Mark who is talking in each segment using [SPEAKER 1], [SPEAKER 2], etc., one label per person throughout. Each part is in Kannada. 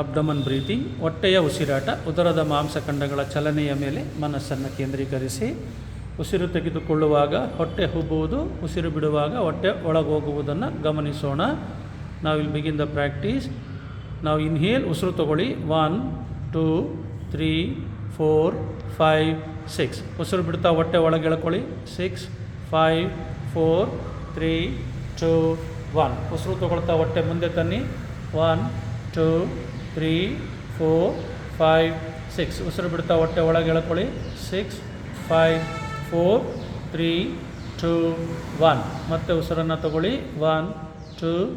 [SPEAKER 1] ಅಬ್ಡಮನ್ ಬ್ರೀತಿಂಗ್ ಹೊಟ್ಟೆಯ ಉಸಿರಾಟ, ಉದರದ ಮಾಂಸಖಂಡಗಳ ಚಲನೆಯ ಮೇಲೆ ಮನಸ್ಸನ್ನು ಕೇಂದ್ರೀಕರಿಸಿ, ಉಸಿರು ತೆಗೆದುಕೊಳ್ಳುವಾಗ ಹೊಟ್ಟೆ ಹುಬ್ಬುವುದು ಉಸಿರು ಬಿಡುವಾಗ ಹೊಟ್ಟೆ ಒಳಗೋಗುವುದನ್ನು ಗಮನಿಸೋಣ. ನಾವು ಇಲ್ಲಿ ಬಿಗಿನ್ ದ ಪ್ರಾಕ್ಟೀಸ್ ನಾವು ಇನ್ಹೇಲ್ ಉಸಿರು ತಗೊಳ್ಳಿ. One two three four five six ಉಸಿರು ಬಿಡ್ತಾ ಹೊಟ್ಟೆ ಒಳಗೆ ಎಳ್ಕೊಳ್ಳಿ. Six five four three two one ಉಸಿರು ತಗೊಳ್ತಾ ಹೊಟ್ಟೆ ಮುಂದೆ ತನ್ನಿ. One two three, four, five, six. ಉಸಿರು ಬಿಡ್ತಾ ಹೊಟ್ಟೆ ಒಳಗೆ ಎಳ್ಕೊಳ್ಳಿ. Six, five, four, three, two, one. ಮತ್ತೆ ಉಸಿರನ್ನು ತಗೊಳ್ಳಿ. One, two.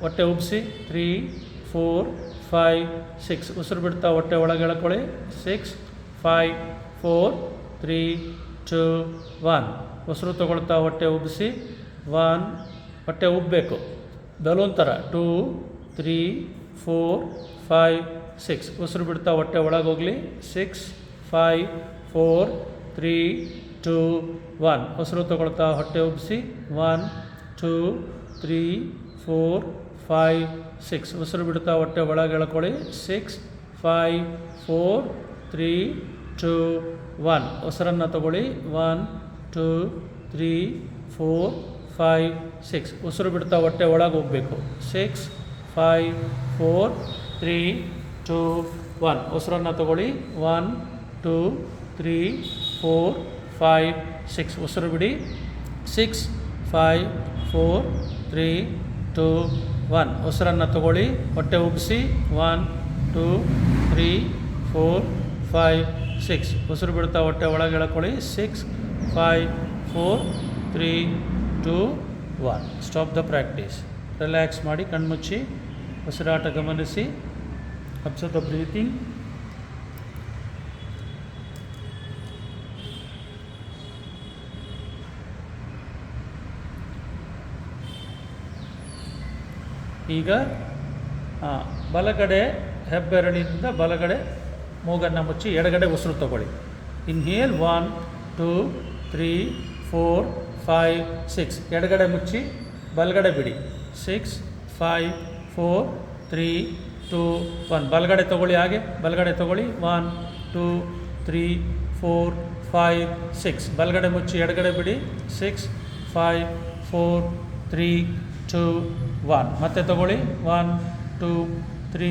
[SPEAKER 1] ಹೊಟ್ಟೆ ಉಬ್ಬಿಸಿ ತ್ರೀ, ಫೋರ್, ಫೈವ್, ಸಿಕ್ಸ್. ಉಸಿರು ಬಿಡ್ತಾ ಹೊಟ್ಟೆ ಒಳಗೆ ಎಳ್ಕೊಳ್ಳಿ. Six, five, four, three, two, one. ಉಸಿರು ತಗೊಳ್ತಾ ಹೊಟ್ಟೆ ಉಬ್ಬಿಸಿ ಒನ್, ಹೊಟ್ಟೆ ಉಬ್ಬಬೇಕು. ಬಲೂನ್ ಥರ two, three, four five six ಉಸಿರು ಬಿಡ್ತಾ ಹೊಟ್ಟೆ ಒಳಗೆ ಹೋಗಲಿ. Six five four three two one ಉಸಿರು ತಗೊಳ್ತಾ ಹೊಟ್ಟೆ ಉಬ್ಬಿಸಿ one two three four five six ಉಸಿರು ಬಿಡ್ತಾ ಹೊಟ್ಟೆ ಒಳಗೆ ಎಳ್ಕೊಳ್ಳಿ. Six five four three two one ಉಸಿರನ್ನು ತಗೊಳ್ಳಿ. One two three four five six ಉಸಿರು ಬಿಡ್ತಾ ಹೊಟ್ಟೆ ಒಳಗೆ ಹೋಗಬೇಕು. Six five four three two one ಉಸಿರನ್ನು ತಗೊಳ್ಳಿ. One two three four five six ಉಸಿರು ಬಿಡಿ. Six five four three two one ಉಸಿರನ್ನು ತಗೊಳ್ಳಿ. ಹೊಟ್ಟೆ ಉಬ್ಬಿಸಿ. One two three four five six ಉಸಿರು ಬಿಡ್ತಾ ಹೊಟ್ಟೆ ಒಳಗೆ ಎಳ್ಕೊಳ್ಳಿ. Six five four three two one stop the practice relax ಮಾಡಿ, ಕಣ್ಮುಚ್ಚಿ, ಉಸಿರಾಟ ಗಮನಿಸಿ. ಅಬ್ಸರ್ವ್ ದ ಬ್ರೀಥಿಂಗ್ ಈಗ ಬಲಗಡೆ ಹೆಬ್ಬೆರಳಿನಿಂದ ಬಲಗಡೆ ಮೂಗನ್ನು ಮುಚ್ಚಿ ಎಡಗಡೆ ಉಸಿರು ತಗೊಳ್ಳಿ. Inhale one two three four five six ಎಡಗಡೆ ಮುಚ್ಚಿ ಬಲಗಡೆ ಬಿಡಿ. Six five four three two one ಬಲಗಡೆ ತಗೊಳ್ಳಿ ಹಾಗೆ, ಬಲಗಡೆ ತಗೊಳ್ಳಿ. One two three four five six ಬಲಗಡೆ ಮುಚ್ಚಿ ಎಡಗಡೆ ಬಿಡಿ. Six five four three two one ಮತ್ತೆ ತಗೊಳ್ಳಿ. One two three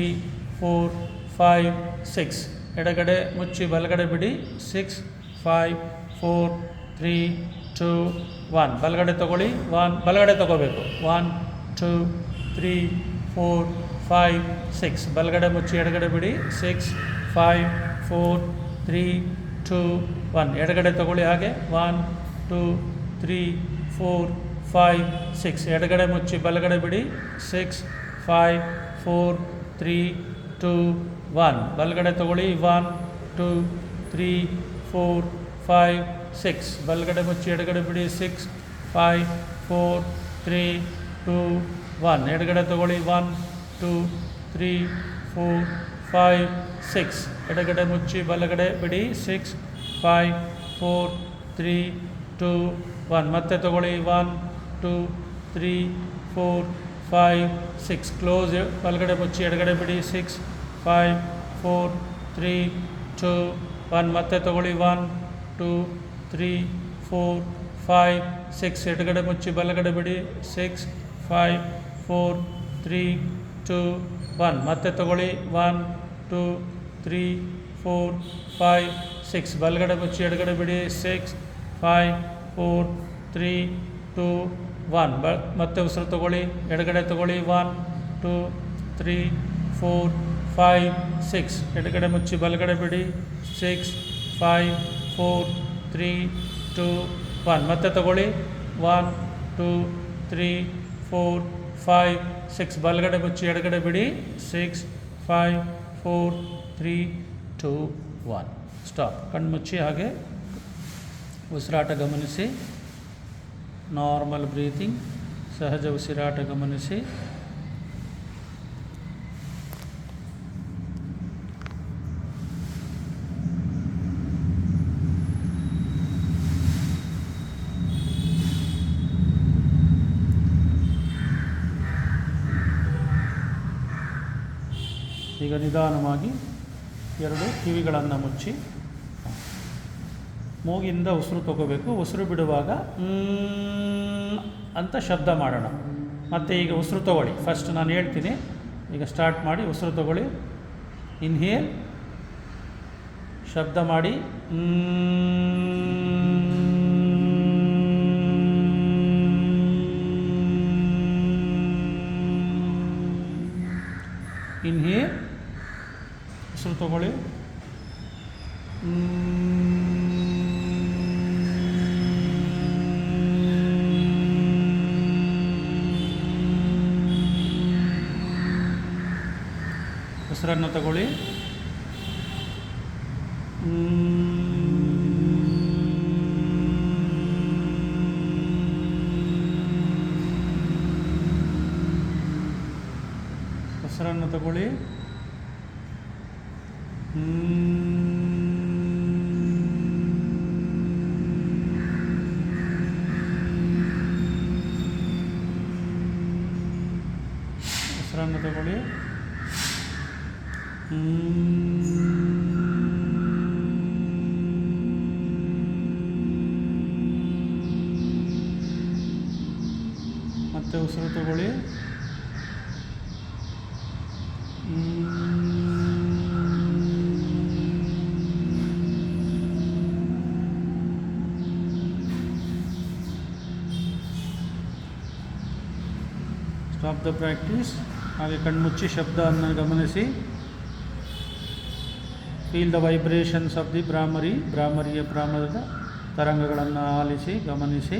[SPEAKER 1] four five six ಎಡಗಡೆ ಮುಚ್ಚಿ ಬಲಗಡೆ ಬಿಡಿ. Six five four three two one ಬಲಗಡೆ ತಗೊಳ್ಳಿ. ಒನ್ ಬಲಗಡೆ ತಗೋಬೇಕು. One two three four five six ಬಲಗಡೆ ಮುಚ್ಚಿ, ಎಡಗಡೆ ಬಿಡಿ. Six five four three two one ಎಡಗಡೆ ತಗೊಳ್ಳಿ ಹಾಗೆ. One two three four five six ಎಡಗಡೆ ಮುಚ್ಚಿ, ಬಲಗಡೆ ಬಿಡಿ. Six five four three two one ಬಲಗಡೆ ತಗೊಳ್ಳಿ. One two three four five six ಬಲಗಡೆ ಮುಚ್ಚಿ, ಎಡಗಡೆ ಬಿಡಿ. Six five four three two one ಎಡಗಡೆ ತಗೊಳ್ಳಿ. One two three four five six ಎಡಗಡೆ ಮುಚ್ಚಿ ಬಲಗಡೆ ಬಿಡಿ six five four three two one ಮತ್ತೆ ತಗೊಳ್ಳಿ one two three four five six close ಬಲಗಡೆ ಮುಚ್ಚಿ ಎಡಗಡೆ ಬಿಡಿ six five four three two one ಮತ್ತೆ ತಗೊಳ್ಳಿ one two three four five six ಎಡಗಡೆ ಮುಚ್ಚಿ ಬಲಗಡೆ ಬಿಡಿ six five four three two one. ಮತ್ತೆ ತಗೊಳ್ಳಿ. One, two, three, four, five, six. ಬಲಗಡೆ ಮುಚ್ಚಿ, ಎಡಗಡೆ ಬಿಡಿ. Six, five, four, three, two, one. ಬ, ಮತ್ತೆ ಉಸಿರು ತಗೊಳ್ಳಿ. ಎಡಗಡೆ ತಗೊಳ್ಳಿ. One, two, three, four, five, six. ಎಡಗಡೆ ಮುಚ್ಚಿ, ಬಲಗಡೆ ಬಿಡಿ. Six, five, four, three, two, one. ಮತ್ತೆ ತಗೊಳ್ಳಿ. One, two, three, four five six ಬಲಗಡೆ ಮುಚ್ಚಿ, ಎಡಗಡೆ ಬಿಡಿ. Six five four three two one stop ಕಣ್ಣು ಮುಚ್ಚಿ ಹಾಗೆ ಉಸಿರಾಟ ಗಮನಿಸಿ. ನಾರ್ಮಲ್ ಬ್ರೀತಿಂಗ್ ಸಹಜ ಉಸಿರಾಟ ಗಮನಿಸಿ. ಈಗ ನಿಧಾನವಾಗಿ ಎರಡು ಕಿವಿಗಳನ್ನು ಮುಚ್ಚಿ ಮೂಗಿಂದ ಉಸಿರು ತಗೋಬೇಕು. ಉಸಿರು ಬಿಡುವಾಗ ಅಂತ ಶಬ್ದ ಮಾಡೋಣ. ಮತ್ತು ಈಗ ಉಸಿರು ತಗೊಳ್ಳಿ. ಫಸ್ಟ್ ನಾನು ಹೇಳ್ತೀನಿ. ಈಗ ಸ್ಟಾರ್ಟ್ ಮಾಡಿ ಉಸಿರು ತಗೊಳ್ಳಿ. ಇನ್ಹೇಲ್ ಶಬ್ದ ಮಾಡಿ ಉಸಿರು ತಗೊಳ್ಳಿ ಉಸಿರನ್ನು ತಗೊಳ್ಳಿ ಉಸಿರನ್ನು ತಗೊಳ್ಳಿ ಉಸಿರನ್ನು ತಗೊಳ್ಳಿ ಮತ್ತೆ ಉಸಿರು ತಗೊಳ್ಳಿ ಸ್ಟಾಪ್ ದ ಪ್ರಾಕ್ಟೀಸ್ ಹಾಗೆ ಕಣ್ಮುಚ್ಚಿ ಶಬ್ದವನ್ನು ಗಮನಿಸಿ. Feel the vibrations of the Bhramari ಬ್ರಾಹ್ಮರಿಯ ಪ್ರಾಮರದ ತರಂಗಗಳನ್ನು ಆಲಿಸಿ, ಗಮನಿಸಿ.